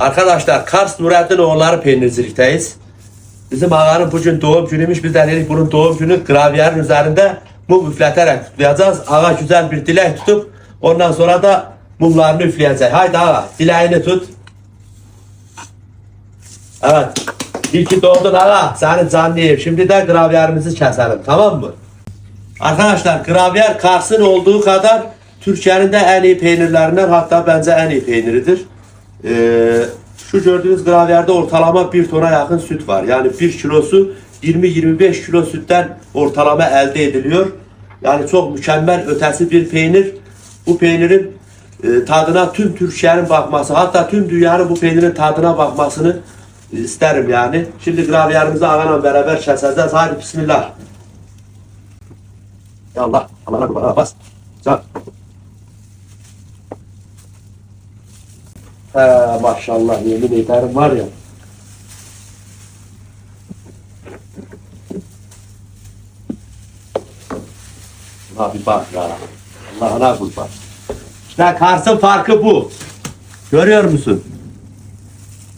Arkadaşlar Kars Nurettin oğulları peynircilikteyiz. Bizim ağanın bugün doğum günüymüş. Biz de dedik bunun doğum günü gravyerin üzerinde mum üfleterek kutlayacağız. Ağa güzel bir dilek tutup ondan sonra da mumlarını üfleyecek. Haydi ağa dileğini tut. Evet. İyi ki doğdun ağa. Senin canlıyım. Şimdi de gravyerimizi keselim. Tamam mı? Arkadaşlar gravyer Kars'ın olduğu kadar Türkiye'nin de en iyi peynirlerinden hatta bence en iyi peyniridir. Ee, şu gördüğünüz gravyerde ortalama 1 tona yakın süt var. Yani 1 kilosu 20-25 kilo sütten ortalama elde ediliyor. Yani çok mükemmel ötesi bir peynir. Bu peynirin e, tadına tüm Türkiye'nin bakması hatta tüm dünyanın bu peynirin tadına bakmasını isterim yani. Şimdi gravyerimizi ağanla beraber keseceğiz. Hadi bismillah. Ya Allah. Allah'a kurban. Bas. Can. He maşallah yemin ederim var ya. Allah bir bak ya. Allah'ına kurban. İşte Kars'ın farkı bu. Görüyor musun?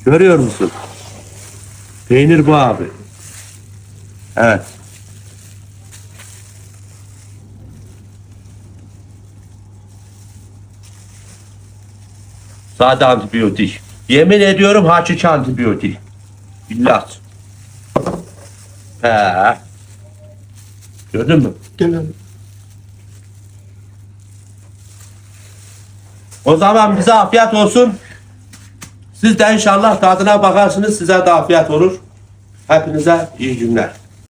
Görüyor musun? Peynir bu abi. Evet. Sade antibiyotik. Yemin ediyorum hakiki antibiyotik. İllaç. He. Gördün mü? Gelelim. O zaman bize afiyet olsun. Siz de inşallah tadına bakarsınız size de afiyet olur. Hepinize iyi günler.